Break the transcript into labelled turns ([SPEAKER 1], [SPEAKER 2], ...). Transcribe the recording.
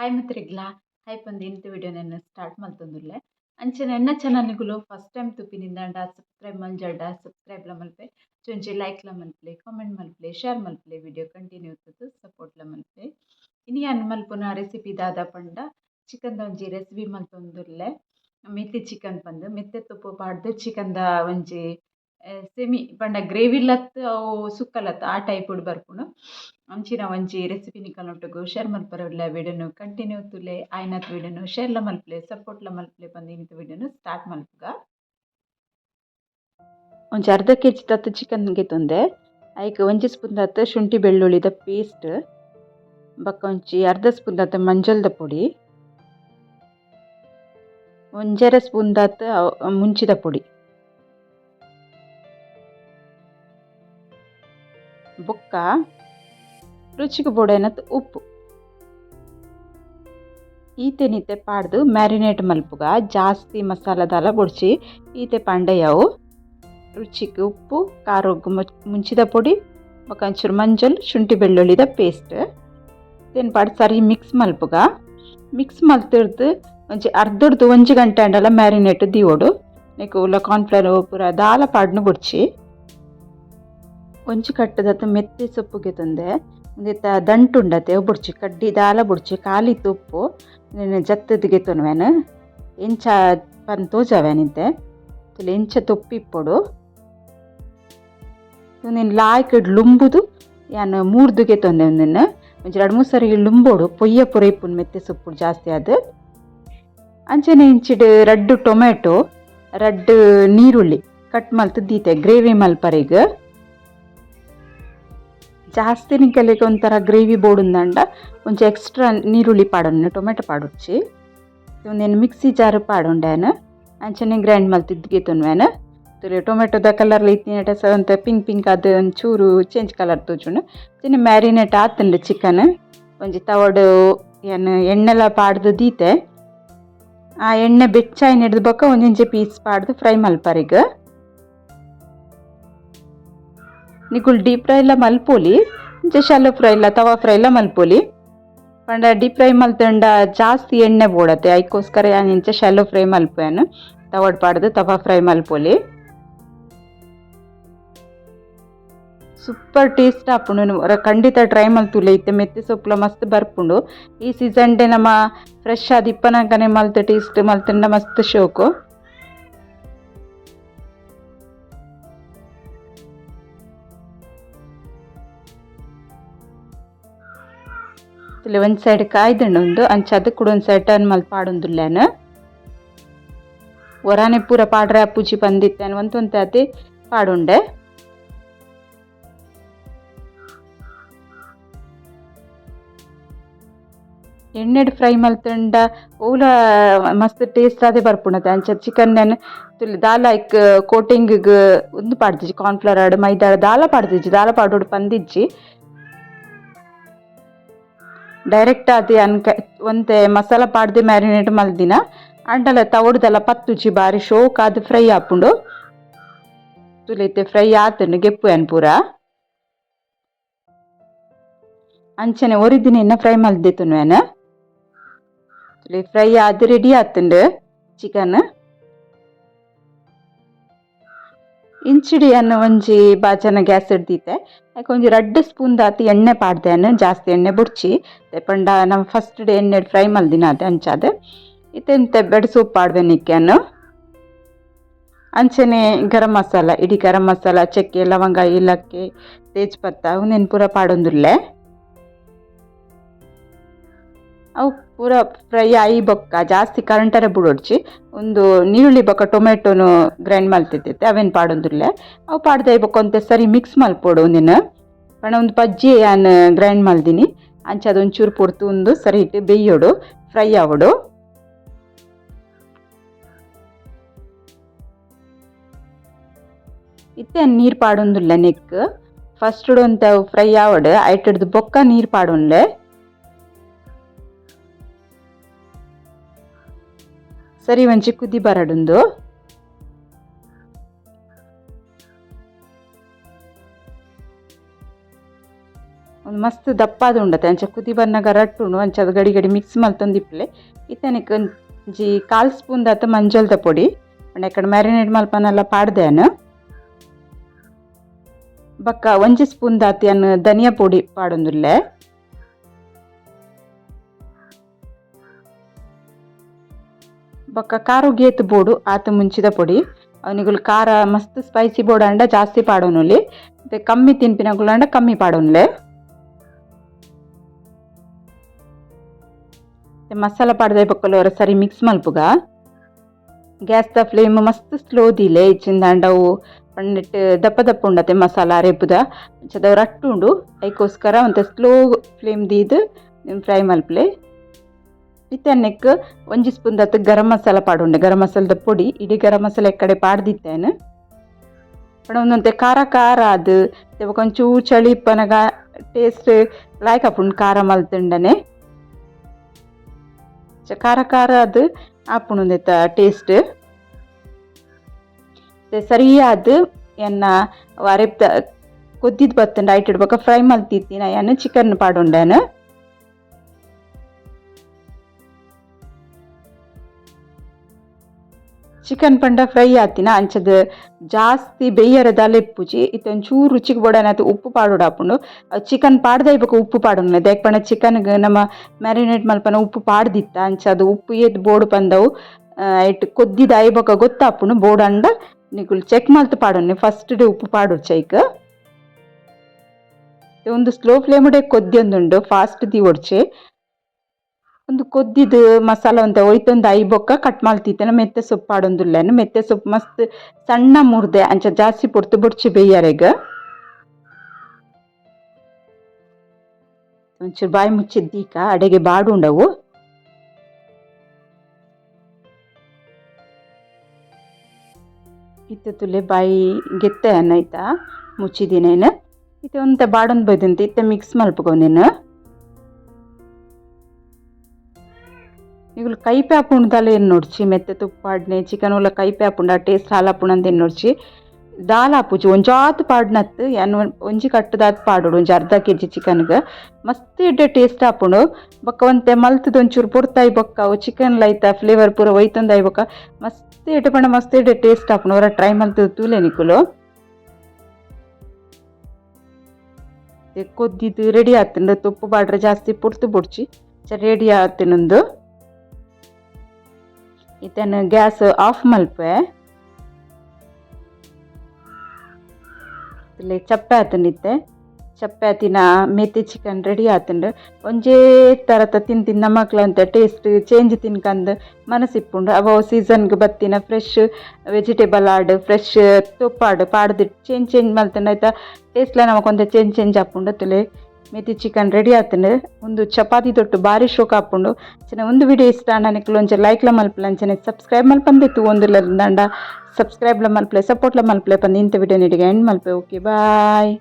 [SPEAKER 1] Hi ಮಿತ್ರರಿಗ್ಲ hi ಬಂದು ಇಂತ video ನನ್ನ ಸ್ಟಾರ್ಟ್ ಮಲ್ತೊಂದುಲ್ಲೆ. ಅಂಚನೆ ಎನ್ನ ಚಾನಲ್ನಿಗುಲು ಫಸ್ಟ್ ಟೈಮ್ ತುಪಿನಿಂದಾಂಡ ಸಬ್ಸ್ಕ್ರೈಬ್ ಮಂಜಾಡ ಸಬ್ಸ್ಕ್ರೈಬ್ಲ ಮಲ್ಪೆ. ಲೈಕ್ ಲೈಕ್ಲ ಮಲ್ಪಲೆ ಕಾಮೆಂಟ್ ಮಲ್ಪಲೆ ಶೇರ್ ಮಲ್ಪಲೆ ವಿಡಿಯೋ ಕಂಟಿನ್ಯೂ ಇರ್ತದೆ ಸಪೋರ್ಟ್ಲ ಮಲ್ಪೆ. ಇನಿ ಅನ್ನ ಮಲ್ಪುನ ರೆಸಿಪಿ ದಾದ ಪಂಡ ಚಿಕನ್ದ ಒಂಜಿ ರೆಸಿಪಿ ಮಲ್ತೊಂದುಲ್ಲೆ. ಮೆತ್ತೆ ಚಿಕನ್ ಬಂದು ಮೆತ್ತೆ ತುಪ್ಪ ಪಾಡ್ದು ಚಿಕನ್ದ ಒಂಜಿ ಸೆಮಿ ಪಂಡ ಗ್ರೇವಿಲತ್ ಅವು ಸುಕ್ಕಲತ್ ಆ ಟೈಪುಡು ಬರ್ಪುಂಡು ಅಂಚಿನ ಒಂಜಿ ರೆಸಿಪಿ ನಿಕಲ್ನೊಟ್ಟುಗು ಶೇರ್ ಮಲ್ಪರೊಡ್ಲ ವಿಡಿಯೋನು ಕಂಟಿನ್ಯೂ ತುಲೆ ಆಯ್ನತ್ ವಿಡಿಯೋನು ಶೇರ್ಲ ಮಲ್ಪಲೆ ಸಪೋರ್ಟ್ಲ ಮಲ್ಪಲೆ ಇಂತ ವಿಡಿಯೋನು ಸ್ಟಾರ್ಟ್ ಮಲ್ಪುಗ. ಒಂಜಿ ಅರ್ಧ ಕೆ ಜಿ ತತ್ತು ಚಿಕನ್ಗೆ ತೊಂದೆ, ಐಕ್ ಒಂಜಿ ಸ್ಪೂನ್ ತತ್ತ ಶುಂಠಿ ಬೆಳ್ಳುಳ್ಳಿದ ಪೇಸ್ಟ್ ಬಕ್ಕ ಒಂಜಿ ಅರ್ಧ ಸ್ಪೂನ್ ದತ್ತ ಮಂಜಲ್ದ ಪುಡಿ, ಒಂಜರ ಸ್ಪೂನ್ ತತ್ತ ಮುಂಚಿದ ಪೊಡಿ. ಬೊಕ್ಕ ರುಚಿಗೆ ಬೋಡೈನತ್ ಉಪ್ಪು ಈತೆನಿತ್ತೆ ಪಾಡ್ದು ಮ್ಯಾರಿನೇಟ್ ಮಲ್ಪುಗ ಜಾಸ್ತಿ ಮಸಾಲದಾಲ ಬೊಡ್ಚಿ ಈತೆ ಪಾಂಡೆಯವು ರುಚಿಗೆ ಉಪ್ಪು ಖಾರ ಮುಂಚಿದ ಪೊಡಿ ಬೊಕ ಒಂಚೂರು ಮಂಜಲ್ ಶುಂಠಿ ಬೆಳ್ಳುಳ್ಳಿದ ಪೇಸ್ಟ್ ತೆನ್ ಪಾಡ್ ಸರಿ ಮಿಕ್ಸ್ ಮಲ್ಪುಗ ಮಿಕ್ಸ್ ಮಲ್ತಿರ್ದು ಒಂಜಿ ಅರ್ಧಡ್ದು ಒಂಜಿ ಗಂಟೆ ಅಂಡಲ ಮ್ಯಾರಿನೇಟ್ ದಿವೋಡು ನೆಕ್ ಉಲ್ಲ ಕಾರ್ನ್ಫ್ಲವರ್ ಪೂರ ದಾಲ ಪಾಡ್ನು ಬುಡ್ಚಿ ಒಂಜಿ ಕಟ್ಟದತ್ತ ಮೆತ್ತೆ ಸೊಪ್ಪುಗೆ ತಂದೆ. ಒಂದಿತ್ತ ದಂಟುಂಡತೆ ಬುಡ್ಚಿ ಕಡ್ಡಿ, ದಾಲ ಬುಡ್ಚಿ, ಖಾಲಿ ತುಪ್ಪು ಜತ್ತದಿಗೆ ತೊನ್ವೆನ್, ಎಂಚ ಪನ್ ತೋಜವೆನಿದ್ದೆ ಎಂಚ ತೊಪ್ಪಿಪ್ಪೊಡು ನೀನು ಲಾಯ್ಕ ಲುಂಬುದು, ಯಾನ್ ಮೂರ್ದುಗೆ ತೊಂದೆ ಒಂದನ್ನು ಒಂಜಿ ಎರಡು ಮೂರು ಸರಿ ಲುಂಬೋಡು, ಪೊಯ್ಯ ಪುರೈಪುನ್ ಮೆತ್ತೆ ಸೊಪ್ಪು ಜಾಸ್ತಿ ಅದು ಅಂಚನೆ ಇಂಚಿಡ್ ರಡ್ಡು ಟೊಮೆಟೊ ರಡ್ಡು ನೀರುಳ್ಳಿ, ಕಟ್ ಮಲ್ತು ದೀತೆ, ಗ್ರೇವಿ ಮಲ್ಪರೆಗ್. ಜಾಸ್ತಿ ನಿಂಕಲೆಗ್ ಒಂಥರ ಗ್ರೇವಿ ಬೋಡುಂದಂಡ ಒಂಚ ಎಕ್ಸ್ಟ್ರಾ ನೀರುಳ್ಳಿ ಪಾಡೋಣ ಟೊಮೆಟೊ ಪಾಡುಚ್ಚಿ. ಒಂದೇನು ಮಿಕ್ಸಿ ಜಾರ್ ಪಾಡೊಂಡೇನ, ಅಂಚನೆ ಗ್ರೈಂಡ್ ತೊನ್ವೇನ ಟೊಮೆಟೊ ಟೊಮೆಟೊದ ಕಲರ್ ಇತ್ತಿನಟ ಒಂತ ಪಿಂಕ್ ಪಿಂಕ್ ಅದು ಒಂಚೂರು ಚೇಂಜ್ ಕಲರ್ ತೋಜುಂಡು ಚಿನ್ನ ಮ್ಯಾರಿನೇಟ್ ಆತಂಡ ಚಿಕನ್ ಒಂಜಿ ತವಡು ಏನು ಎಣ್ಣೆಲ ಪಾಡ್ದು ದೀತೆ. ಆ ಎಣ್ಣೆ ಬೆಚ್ಚಾಯಿ ನೆಡ್ದು ಬೊಕ್ಕ ಒಂದಿಂಚೆ ಪೀಸ್ ಪಾಡ್ದು ಫ್ರೈ ಮಲ್ಪರಿಗ ನಿಗುಲ್ ಡೀಪ್ ಫ್ರೈ ಎಲ್ಲ ಮಲ್ಪೊಲಿ ಇಂಚ ಶಾಲೋ ಫ್ರೈ ಇಲ್ಲ ತವಾ ಫ್ರೈ ಎಲ್ಲ ಮಲ್ಪೊಲಿ ಪಂಡ ಡೀಪ್ ಫ್ರೈ ಮಲ್ತಂಡ ಜಾಸ್ತಿ ಎಣ್ಣೆ ಬೋಡತ್ತೆ ಐಕೋಸ್ಕರ ಯಾನ್ ಇಂಚ ಶಾಲೋ ಫ್ರೈ ಮಲ್ಪೇನು ತವಡ್ ಪಾಡ್ದು ತವಾ ಫ್ರೈ ಮಲ್ಪೊಲಿ ಸೂಪರ್ ಟೇಸ್ಟ್ ಆಪುಂಡು ಖಂಡಿತ ಟ್ರೈ ಮಲ್ತುಲೆ ಇತ್ತೆ ಮೆತ್ತೆ ಸೊಪ್ಪುಲ ಮಸ್ತ್ ಬರ್ಪುಂಡು ಈ ಸೀಸನ್ ಡೇ ನಮ್ಮ ಫ್ರೆಶ್ ಆದ ಇಪ್ಪನಾಕನೆ ಮಲ್ತ ಟೇಸ್ಟ್ ಮಲ್ತಂಡ ಮಸ್ತ್ ಶೋಕು ಇಲ್ಲೇ ಒಂದು ಸೈಡ್ ಕಾಯ್ದುಂಡು ಅಂಚ ಅದಕ್ಕೆ ಕೂಡ ಒಂದು ಸೈಡ್ ಟರ್ನ್ ಮಲ್ತ್ ಪಾಡೊಂದುಲ್ಲೇನು ಒರಾನೆ ಪೂರ ಪಾಡ್ರೆ ಅಪ್ಪುಜಿ ಬಂದಿತ್ತೇನು ಒಂತೊಂತೆ ಅದೇ ಪಾಡುಂಡೆ ಎಣ್ಣೆಡ್ ಫ್ರೈ ಮಲ್ತಂಡ ಓಲ ಮಸ್ತ್ ಟೇಸ್ಟ್ ಆದೇ ಬರ್ಪುಂಡತೆ ಅಂಚ ಚಿಕನ್ ನೆನ್ ತುಲಿ ದಾಲ ಐಕ್ ಕೋಟಿಂಗ್ ಒಂದು ಪಾಡ್ದಿಜ್ಜಿ ಕಾರ್ನ್ಫ್ಲವರ್ ಆಡ್ ಮೈದಾ ದಾಲ ಪಾಡ್ದಿಜ್ಜಿ ದಾಲ ಪಾಡೋಡು ಪಂದಿಜ್ಜಿ ಡೈರೆಕ್ಟ್ ಅದು ಅನ್ಕ ಒಂತೆ ಮಸಾಲ ಪಾಡ್ದೆ ಮ್ಯಾರಿನೇಟ್ ಮಲ್ದಿನ ಅಂಡಲ ತವಡ್ದಲ ಪತ್ತುಜಿ ಬಾರಿ ಶೋಕಾದ ಫ್ರೈ ಆಪುಂಡು ತುಲೈತೆ ಫ್ರೈ ಆತುಂಡು ಗೆಪ್ಪು ಅನ್ ಪೂರ? ಅಂಚನೆ ಒರಿದಿನ ಫ್ರೈ ಮಲ್ದಿತ್ತು ತುಲೆ ಫ್ರೈ ಆದ್ ರೆಡಿ ಆತುಂಡು ಚಿಕನ್. ಇಂಚಿಡಿ ಅನ್ನ ಒಂಜಿ ಬಾಜನ ಗ್ಯಾಸ್ ಹಿಡ್ದಿತ್ತೆ ಯಾಕೆ ಒಂಜಿ ರಡ್ಡ್ ಸ್ಪೂನ್ ದಾತಿ ಎಣ್ಣೆ ಪಾಡ್ದೇನು ಜಾಸ್ತಿ ಎಣ್ಣೆ ಬುಡ್ಚಿ. ಪಂಡ ನಮ್ಮ ಫಸ್ಟ್ ಡೇ ಎಣ್ಣೆ ಫ್ರೈ ಮಲ್ದಿನ ಅದೇ ಅಂಚಾದೆ. ಇತ್ತೆಂತ ಬೆಡ್ ಸೂಪ್ ಪಾಡ್ವೆನಿಕ್ಕೆನು ಅಂಚನೆ ಗರಂ ಮಸಾಲ, ಇಡೀ ಗರಂ ಮಸಾಲ, ಚಕ್ಕೆ, ಲವಂಗ, ಏಲಕ್ಕಿ ತೇಜ್ಪತ್ತ ಅವನ್ನೇನು ಪೂರ ಪಾಡೊಂದುಲ್ಲೆ. ಅವು ಪೂರ ಫ್ರೈ ಆಯಿ ಬೊಕ್ಕ ಜಾಸ್ತಿ ಕರೆಂಟರೆ ಬುಡೊಡ್ಚಿ. ಒಂದು ನೀರುಳ್ಳಿ ಬೊಕ್ಕ ಟೊಮೆಟೊನು ಗ್ರೈಂಡ್ ಮಲ್ತಿರ್ತೈತೆ ಅವೇನು ಪಾಡೊಂದುಲ್ಲೆ ಅವು ಪಾಡ್ದೆ ಬೊಕ್ಕ ಒಂತೆ ಸರಿ ಮಿಕ್ಸ್ ಮಲ್ಪೊಡು ಒಂದಿನ. ಪಣ ಒಂದು ಪಜ್ಜಿ ನಾನು ಗ್ರೈಂಡ್ ಮಲ್ದಿನಿ. ಅಂಚ ಅದೊಂಚೂರು ಪೂರ್ತು ಒಂದು ಸರಿ ಇಟ್ಟು ಬೇಯೋಡು ಫ್ರೈ ಆವಡು. ಇತ್ತೆ ನೀರು ಪಾಡೊಂದುಲ್ಲೆ ನೆಕ್ ಫಸ್ಟ್ ಒಂತ ಫ್ರೈ ಆವಡು ಐಟಡ್ದು ಬೊಕ್ಕ ನೀರು ಪಾಡೊನ್ಲೆ ಸರಿ ಒಂಚಿ ಕುದಿ ಬರಡೊಂದು. ಒಂದು ಮಸ್ತ್ ದಪ್ಪಾದ ಉಂಡತೆ ಅಂಚ ಕುದಿ ಬನ್ನಗ ರಟ್ಟುಂಡು ಅಂಚ ಗಡಿ ಗಡಿ ಮಿಕ್ಸ್ ಮಲ್ತೊಂದಿಪ್ಪಲೆ ಇತ್ತನಿಕ್ ಒಂಜಿ ಕಾಲು ಸ್ಪೂನ್ ದಾತ ಮಂಜಲ್ದ ಪೊಡಿ. ಎಕ್ಕಡ ಮ್ಯಾರಿನೇಟ್ ಮಲ್ಪನೆಲ್ಲ ಪಾಡ್ದೇನು ಬಕ್ಕ ಒಂಜಿ ಸ್ಪೂನ್ ದಾತಿ ಅನ್ನು ಧನಿಯಾ ಪೊಡಿ ಪಾಡೊಂದುಲ್ಲೆ. ಬೊಕ್ಕ ಖಾರ ಗೇತ್ ಬೋಡು ಆತ ಮುಂಚಿದ ಪೊಡಿ. ಅವನಿಗುಲು ಖಾರ, ಮಸ್ತ್ ಸ್ಪೈಸಿ ಬೋಡ ಅಂಡ ಜಾಸ್ತಿ ಪಾಡೋನುಲಿ ಮತ್ತೆ ಕಮ್ಮಿ ತಿನ್ಪಿನಗುಲು ಅಂಡ ಕಮ್ಮಿ ಪಾಡೋನ್ಲೆ ಮಸಾಲ ಪಾಡ್ದೆ ಬೊಕ್ಕಲು ಅವರ ಸರಿ ಮಿಕ್ಸ್ ಮಲ್ಪುಗ. ಗ್ಯಾಸ್ ದ ಫ್ಲೇಮ್ ಮಸ್ತ್ ಸ್ಲೋ ದಿಲೆ, ಇಚ್ಚಿಂದ ಪಂಡಿಟ್ ದಪ್ಪ ದಪ್ಪ ಉಂಡತೆ ಮಸಾಲ ರೆಪ್ಪುದ ಅಟ್ಟು ರಟ್ಟುಂಡು ಅದಕ್ಕೋಸ್ಕರ ಒಂದು ಸ್ಲೋ ಫ್ಲೇಮ್ ದೀದ್ ಫ್ರೈ ಮಲ್ಪಲೆ. ಇತ್ತನ್ನೆಕ್ ಒಂಜಿ ಸ್ಪೂನ್ ದತ್ತು ಗರಂ ಮಸಾಲ ಪಾಡುಂಡೆ. ಗರಂ ಮಸಾಲದ ಪುಡಿ, ಇಡೀ ಗರಂ ಮಸಾಲ ಎಕ್ಕಡೆ ಪಾಡ್ದಿತ್ತೇನು. ಪಂಡ ಒಂದೊಂತೆ ಖಾರ ಖಾರ ಅದು ಒಂಚೂ ಚಳಿ ಪನಗ ಟೇಸ್ಟ್ ಲಾಯ್ಕ್ ಆಪುಂಡು ಖಾರ ಮಲ್ತುಂಡನೆ. ಖಾರ ಖಾರ ಅದು ಆಪುಂಡು ಟೇಸ್ಟ್ ಸರಿಯಾದ ಎನ್ನ ಅರೆಪ್ತ ಕೊದ್ದಿದ್ದು ಬತ್ತಂಡ ಐಟ್ ಇಡ್ಬೇಕ, ಫ್ರೈ ಮಲ್ತಿತ್ತಿನ ಎನ್ನ ಚಿಕನ್ ಪಾಡುಂಡೇನು. ಚಿಕನ್ ಪಂಡ ಫ್ರೈ ಆತಿನ ಅಂಚದ ಜಾಸ್ತಿ ಬೇಯರದ ಲೆಪ್ಪುಜಿ ಇತ್ತೊಂಚೂರು ರುಚಿಗೆ ಬೋಡನತ್ತು ಉಪ್ಪು ಪಾಡೋಡು ಆಪುಂಡು ಚಿಕನ್ ಪಾಡ್ದ ಇಬೇಕು ಉಪ್ಪು ಪಾಡೋಣ ದೇಕ್ ಚಿಕನ್ ಚಿಕನ್ಗೆ ನಮ್ಮ ಮ್ಯಾರಿನೇಟ್ ಮಲ್ಪನ ಉಪ್ಪು ಪಾಡ್ದಿತ್ತ, ಅಂಚ ಅದು ಉಪ್ಪು ಎದ್ ಬೋಡು ಪಂದವು ಐಟ್ ಕೊದ್ದಿದ ಐಬಕ ಗೊತ್ತಾಪುಂಡು ಬೋರ್ಡ್ ಅಂಡ ನಿಕುಲ್ ಚೆಕ್ ಮಲ್ತು ಪಾಡೋಣ ಫಸ್ಟ್ ಡೇ ಉಪ್ಪು ಪಾಡು ಚೈಕ್. ಒಂದು ಸ್ಲೋ ಕೊದ್ದಿ ಒಂದುಂಡು, ಫಾಸ್ಟ್ ದಿ ಒಡ್ಚೆ. ಒಂದು ಕೊದ್ದಿದ್ದು ಮಸಾಲ ಅಂತ ಒಯ್ತೊಂದು ಬೊಕ್ಕ ಕಟ್ ಮಲ್ತಿತ್ತೇನೆ ಮೆತ್ತೆ ಸೊಪ್ಪು ಆಡೊಂದುಲ್ಲೆನ್ ಮೆತ್ತೆ ಸೊಪ್ಪು ಮಸ್ತ್ ಸಣ್ಣ ಮುರ್ದೆ ಅಂಚ ಜಾಸ್ತಿ ಪೊಡ್ತು. ಬೊಡ್ಚಿ ಬೇಯರೆಗ ಒಂಚೂರು ಬಾಯಿ ಮುಚ್ಚಿದ್ದೀಕ ಅಡೆಗೆ ಬಾಡು ಉಂಡವು ಇತ್ತ ತುಲೆ ಬಾಯಿ ಗೆತ್ತೆ ಅನ್ನೈತಾ ಮುಚ್ಚಿದ್ದೀನೇನು ಇತ್ತೆ ಒಂತ ಬಾಡೊಂದು ಬೈದಂತೆ ಇತ್ತೆ. ಮಿಕ್ಸ್ ಮಲ್ಪಗೊಂದೇನು ಇವುಲು ಕೈಪೆ ಆಪುಂಡು ಏನು ನೋಡ್ಚಿ ಮೆತ್ತೆ ತುಪ್ಪಾಡ್ನೆ ಚಿಕನ್ ಉಲ್ಲ ಕೈಪೆ ಆಪುಂಡು ಆ ಟೇಸ್ಟ್ ಹಾಲಾಪುಂಡು ಅಂತ ನೋಡ್ಚಿ ದಾಲ್ ಆಪುಜಿ ಒಂಜಾತ್ ಪಾಡ್ನತ್ ಯಾನ್ ಒಂಜಿ ಕಟ್ಟದಾತ್ ಪಾಡೋಡು, ಒಂಜಿ ಅರ್ಧ ಕೆ ಜಿ ಚಿಕನ್ಗೆ. ಮಸ್ತ್ ಎಡ್ಡೆ ಟೇಸ್ಟ್ ಆಪುಂಡು ಬೊಕ್ಕ ಒಂತೆ ಮಲ್ತದ ಒಂಚೂರು ಪುರ್ತಾಯಿ ಬೊಕ್ಕ, ಅವು ಚಿಕನ್ ಲೈತ, ಫ್ಲೇವರ್ ಪೂರ ಒಯ್ತೊಂದಾಯಿ ಬೊಕ್ಕ. ಮಸ್ತ್ ಎಡ್ಡೆ ಪಂಡ ಮಸ್ತ್ ಎಡ್ಡೆ ಟೇಸ್ಟ್ ಆಪುಂಡು ಅವರ ಟ್ರೈ ಮಲ್ತದ ತೂಲೆ ನಿಕುಲು. ಕೊದ್ದಿದ್ದು, ರೆಡಿ ಆತಂಡು. ತುಪ್ಪು ಬಾಡ್ರೆ ಜಾಸ್ತಿ ಪುರ್ತು ಬುಡ್ಚಿ. ರೆಡಿ ಆತನೊಂದು ಇದನ್ನು ಗ್ಯಾಸ್ ಆಫ್ ಮಲ್ಪೆ. ಇಲ್ಲಿ ಚಪ್ಪೆ ಆತನಿತ್ತೆ ಚಪ್ಪೆ ಆತಿನ ಮೆತ್ತಿ ಚಿಕನ್ ರೆಡಿ ಆತಂಡ್. ಒಂಜೇ ಥರದ ತಿನ್ ತಿನ್ನ ಅಂತ ಟೇಸ್ಟ್ ಚೇಂಜ್ ತಿನ್ಕಂದು ಮನಸ್ಸಿಪ್ಪುಂಡು. ಅವ ಸೀಸನ್ಗೆ ಬತ್ತಿನ ಫ್ರೆಶ್ ವೆಜಿಟೇಬಲ್ ಆಡ್ ಫ್ರೆಶ್ ತುಪ್ಪಾಡು ಪಾಡ್ದಿಟ್ಟು ಚೇಂಜ್ ಚೇಂಜ್ ಮಲ್ತಂಡು ಆಯ್ತಾ ಟೇಸ್ಟ್ಲ ನಮಗೊಂದು ಚೇಂಜ್ ಚೇಂಜ್ ಆಪುಂಡು ತುಲೆ ಮೆತಿ ಚಿಕನ್ ರೆಡಿ ಆತಂಡು ಒಂದು ಚಪಾತಿ ತೊಟ್ಟು ಬಾರಿ ಶೋಕ ಆಪುಂಡು ಚೆನ್ನ ಒಂದು ವಿಡಿಯೋ ಇಷ್ಟ ನನಗೆ ಲೈಕ್ಲ ಮಲ್ಪಲ ಅಂಚನೆ ಸಬ್ಸ್ಕ್ರೈಬ್ ಮಲ್ಪಂದಿತ್ತು ಒಂದು ದಂಡ. ಸಬ್ಸ್ಕ್ರೈಬ್ಲ ಮಲ್ಪಲೆ ಸಪೋರ್ಟ್ಲ ಮಲ್ಪಲೆ ಪಂದು ಇಂಥ ವಿಡಿಯೋ ನೀಡಿಗೆ ಎಂಡ್ ಮಲ್ಪೆ ಓಕೆ ಬಾಯ್